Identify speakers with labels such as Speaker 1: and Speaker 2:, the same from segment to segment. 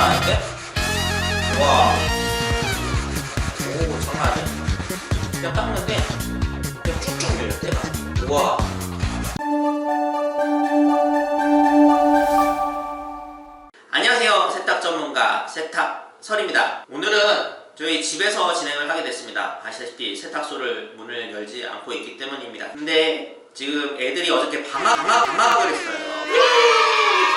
Speaker 1: 장난 아닌데? 와. 오, 장난 아니야. 그냥 닦는데 그냥 쭉쭉 밀려, 때가. 우와. 안녕하세요. 세탁 전문가 세탁 설입니다. 오늘은 저희 집에서 진행을 하게 됐습니다. 아시다시피 세탁소를 문을 열지 않고 있기 때문입니다. 근데 지금 애들이 어저께 방학, 방학, 방학을 했어요.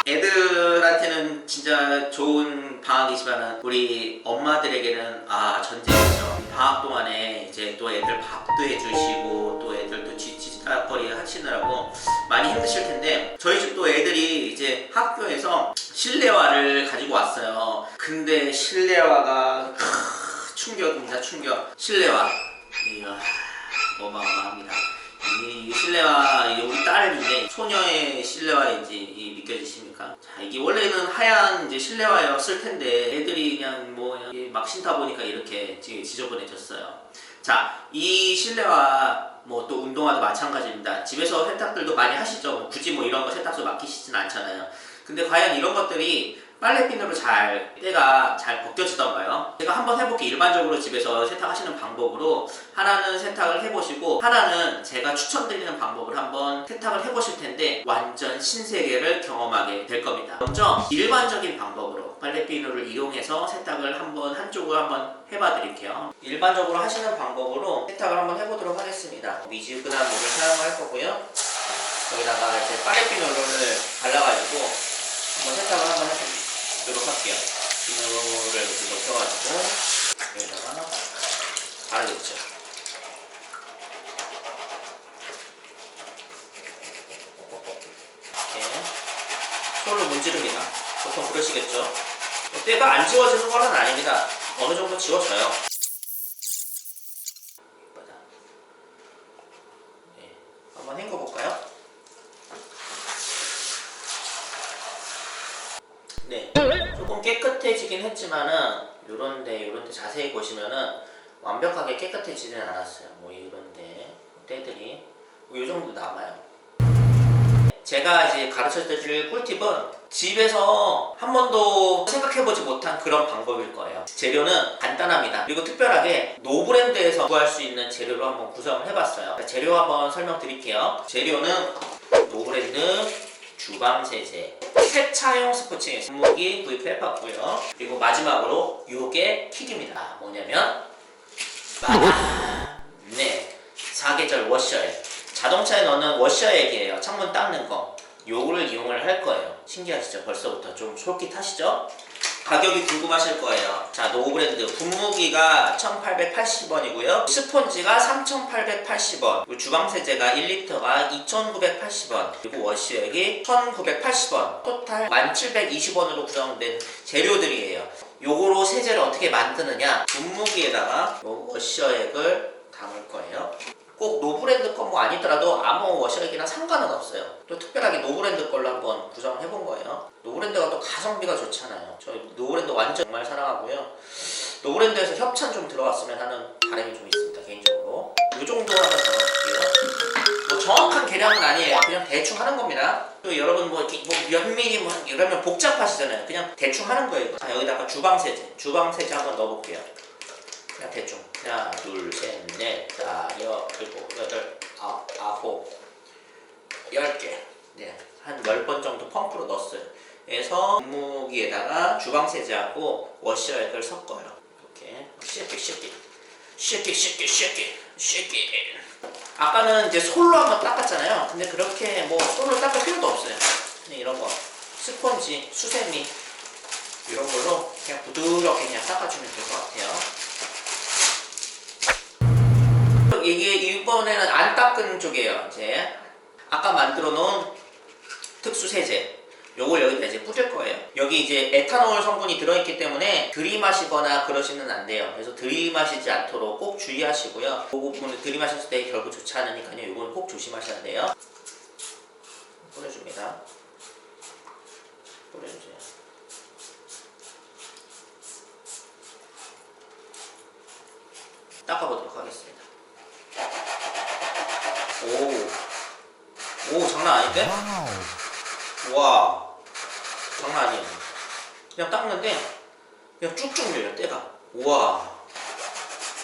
Speaker 1: 애들한테는 진짜 좋은 방학이지만 우리 엄마들에게는 아 전쟁이죠. 방학 동안에 이제 또 애들 밥도 해주시고 또 애들도 쥐지다거리 하시느라고 많이 힘드실 텐데 저희 집도 애들이 이제 학교에서 실내화를 가지고 왔어요. 근데 실내화가 크, 충격입니다. 충격. 실내화. 이야 어마어마합니다. 이, 이 실내화 이게 우리 딸인데 소녀의 실내화인지 이 믿겨지십니까? 자 이게 원래는 하얀 이제 실내화였을 텐데 애들이 그냥 뭐 이막 신다 보니까 이렇게 지- 지저분해졌어요. 자 이 실내화 뭐 또 운동화도 마찬가지입니다. 집에서 세탁들도 많이 하시죠. 뭐 굳이 뭐 이런 거 세탁소 맡기시진 않잖아요. 근데 과연 이런 것들이 빨래핀으로 잘 때가 잘 벗겨지던가요? 제가 한번 해볼게요. 일반적으로 집에서 세탁하시는 방법으로 하나는 세탁을 해보시고 하나는 제가 추천드리는 방법을 한번 세탁을 해보실 텐데 완전 신세계를 경험하게 될 겁니다. 먼저 일반적인 방법으로 빨래비누를 이용해서 세탁을 한번 한쪽을 한번 해봐 드릴게요. 일반적으로 하시는 방법으로 세탁을 한번 해보도록 하겠습니다. 미지근한 물을 사용할 거고요. 여기다가 이제 빨래비누를 발라가지고 한번 세탁을 한번 해 보도록 할게요. 비누를 이렇게 높여가지고 여기다가 바르겠죠. 이렇게 손을 문지릅니다. 보통 그러시겠죠? 때가 안 지워지는 건 아닙니다. 어느 정도 지워져요. 네, 한번 헹궈볼까요? 네, 조금 깨끗해지긴 했지만은 요런데 요런데 자세히 보시면은 완벽하게 깨끗해지진 않았어요. 뭐 이런데 때들이 뭐요 정도 남아요. 제가 이제 가르쳐 드릴 꿀팁은 집에서 한 번도 생각해보지 못한 그런 방법일 거예요. 재료는 간단합니다. 그리고 특별하게 노브랜드에서 구할 수 있는 재료로 한번 구성을 해봤어요. 자, 재료 한번 설명드릴게요. 재료는 노브랜드 주방세제, 세차용 스포츠, 분무기 구입해봤고요. 그리고 마지막으로 요게 킥입니다. 뭐냐면 아, 네, 사계절 워셔액. 자동차에 넣는 워셔액이에요. 창문 닦는 거. 요거를 이용을 할 거예요. 신기하시죠? 벌써부터 좀 솔깃하시죠? 가격이 궁금하실 거예요. 자, 노브랜드 분무기가 1,880원이고요. 스폰지가 3,880원. 그리고 주방세제가 1리터가 2,980원. 그리고 워시액이 1,980원. 토탈 1,720원으로 구성된 재료들이에요. 요거로 세제를 어떻게 만드느냐? 분무기에다가 요 워셔액을 담을 거예요. 꼭 노브랜드 거뭐 아니더라도 아무 워셔액이랑 상관은 없어요. 또 특별하게 노브랜드 걸로 한번 구성을 해본 거예요. 노브랜드가 또 가성비가 좋잖아요. 저희 노브랜드 완전 정말 사랑하고요. 노브랜드에서 협찬 좀 들어왔으면 하는 바람이 좀 있습니다. 개인적으로. 이 정도 한번 잡아볼게요. 뭐 정확한 계량은 아니에요. 그냥 대충 하는 겁니다. 또 여러분 뭐, 이렇게 뭐 면밀히 뭐 이러면 복잡하시잖아요. 그냥 대충 하는 거예요. 자, 여기다가 주방세제. 주방세제 한번 넣어볼게요. 그냥 대충 하나 둘 셋 넷 다섯 일곱 여덟 아홉 아홉 열 개 네 한 열 번 정도 펌프로 넣었어요. 그래서 분무기에다가 주방세제하고 워셔액을 섞어요. 이렇게. 쉽게 쉽게 쉽게 쉽게 쉽게 쉽게 아까는 이제 솔로 한번 닦았잖아요. 근데 그렇게 뭐 솔로 닦을 필요도 없어요. 그냥 이런 거. 스펀지 수세미. 이런 걸로 그냥 부드럽게 그냥 닦아주면 될 것 같아요 이게 이번에는 안 닦은 쪽이에요. 이제 아까 만들어 놓은 특수 세제. 요걸 여기다 이제 뿌릴 거예요. 여기 이제 에탄올 성분이 들어있기 때문에 들이마시거나 그러시면 안 돼요. 그래서 들이마시지 않도록 꼭 주의하시고요. 그 부분을 들이마셨을 때 결국 좋지 않으니까요. 요거는 꼭 조심하셔야 돼요. 뿌려줍니다. 뿌려주세요. 닦아보도록 하겠습니다. 오, 오 장난 아닌데? 와, 장난 아니에요. 그냥 닦는데 그냥 쭉쭉 밀려 때가. 우와.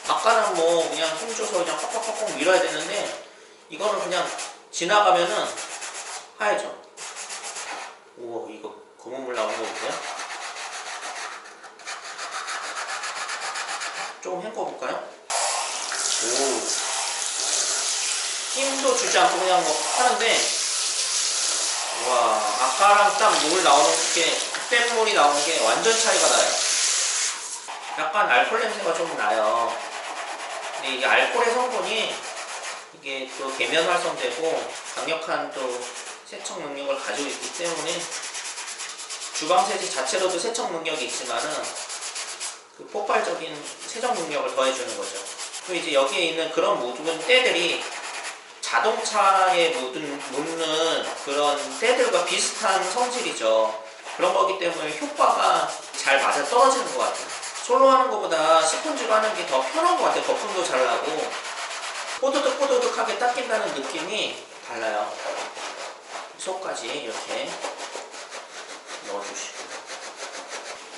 Speaker 1: 아까는 뭐 그냥 힘줘서 그냥 팍팍팍팍 밀어야 되는데 이거는 그냥 지나가면은 하얘져. 우와 이거 검은 물 나오는 거 보세요. 조금 헹궈볼까요? 오 힘도 주지 않고 그냥 뭐 하는데 와 아까랑 딱 물 나오는 게 흑백물이 나오는 게 완전 차이가 나요 약간 알코올 냄새가 좀 나요 근데 이게 알코올의 성분이 이게 또 계면 활성되고 강력한 또 세척 능력을 가지고 있기 때문에 주방 세제 자체로도 세척 능력이 있지만은 그 폭발적인 세정 능력을 더해주는 거죠. 또 이제 여기에 있는 그런 묻은 때들이 자동차에 묻은, 묻는 그런 때들과 비슷한 성질이죠. 그런 거기 때문에 효과가 잘 맞아 떨어지는 것 같아요. 솔로 하는 것보다 스펀지로 하는 게 더 편한 것 같아요. 거품도 잘 나고 뽀드득 뽀드득하게 닦인다는 느낌이 달라요. 속까지 이렇게 넣어주시고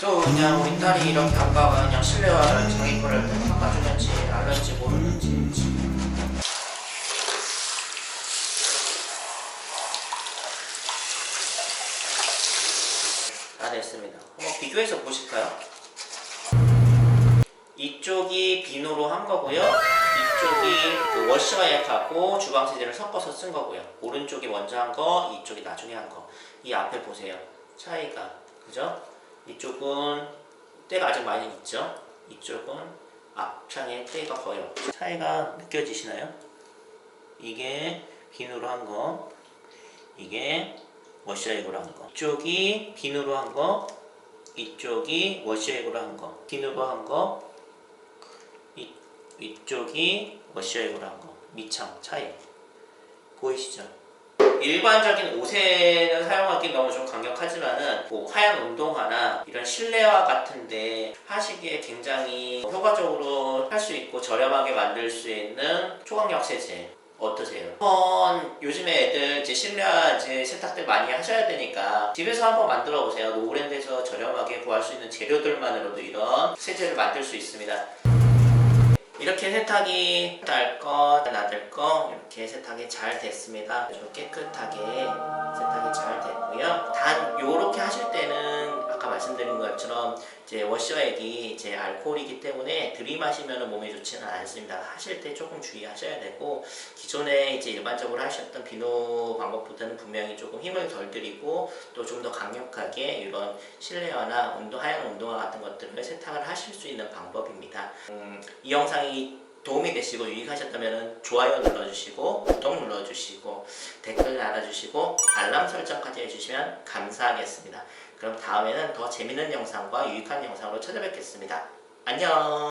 Speaker 1: 또 그냥 우리 딸이 이렇게 아빠가 그냥 실내화를 자기 거를 닦아주는지 알는지 모르는지 다 됐습니다. 한번 비교해서 보실까요? 이쪽이 비누로 한 거고요. 이쪽이 그 워시와이하고 주방 세제를 섞어서 쓴 거고요. 오른쪽이 먼저 한 거, 이쪽이 나중에 한 거. 이 앞에 보세요. 차이가 그죠? 이쪽은 때가 아직 많이 있죠. 이쪽은 앞창에 때가 거의 없죠. 차이가 느껴지시나요? 이게 비누로 한 거, 이게 워시액으로 한 거. 이쪽이 비누로 한 거, 이쪽이 워시액으로 한 거. 비누로 한 거, 이, 이쪽이 워시액으로 한 거. 밑창 차이. 보이시죠? 일반적인 옷에는 사용하기 너무 좀 강력하지만은 뭐 하얀 운동화나 이런 실내화 같은데 하시기에 굉장히 효과적으로 할 수 있고 저렴하게 만들 수 있는 초강력 세제 어떠세요? 한번 요즘에 애들 이제 실내화 이제 세탁들 많이 하셔야 되니까 집에서 한번 만들어 보세요. 노브랜드에서 저렴하게 구할 수 있는 재료들만으로도 이런 세제를 만들 수 있습니다. 이렇게 세탁이 날 거, 나들 거 이렇게 세탁이 잘 됐습니다. 아주 깨끗하게 세탁이 잘 됐고요. 단 요렇게 하실 말씀드린 것처럼 이제 워셔액이 이제 알코올이기 때문에 들이마시면 몸에 좋지는 않습니다. 하실 때 조금 주의하셔야 되고 기존에 이제 일반적으로 하셨던 비누 방법보다는 분명히 조금 힘을 덜 들이고 또 좀 더 강력하게 이런 실내화나 운동 하얀 운동화 같은 것들을 세탁을 하실 수 있는 방법입니다. 음, 이 영상이 도움이 되시고 유익하셨다면 좋아요 눌러주시고 구독 눌러주시고 댓글 달아주시고 알람 설정까지 해주시면 감사하겠습니다. 그럼 다음에는 더 재밌는 영상과 유익한 영상으로 찾아뵙겠습니다. 안녕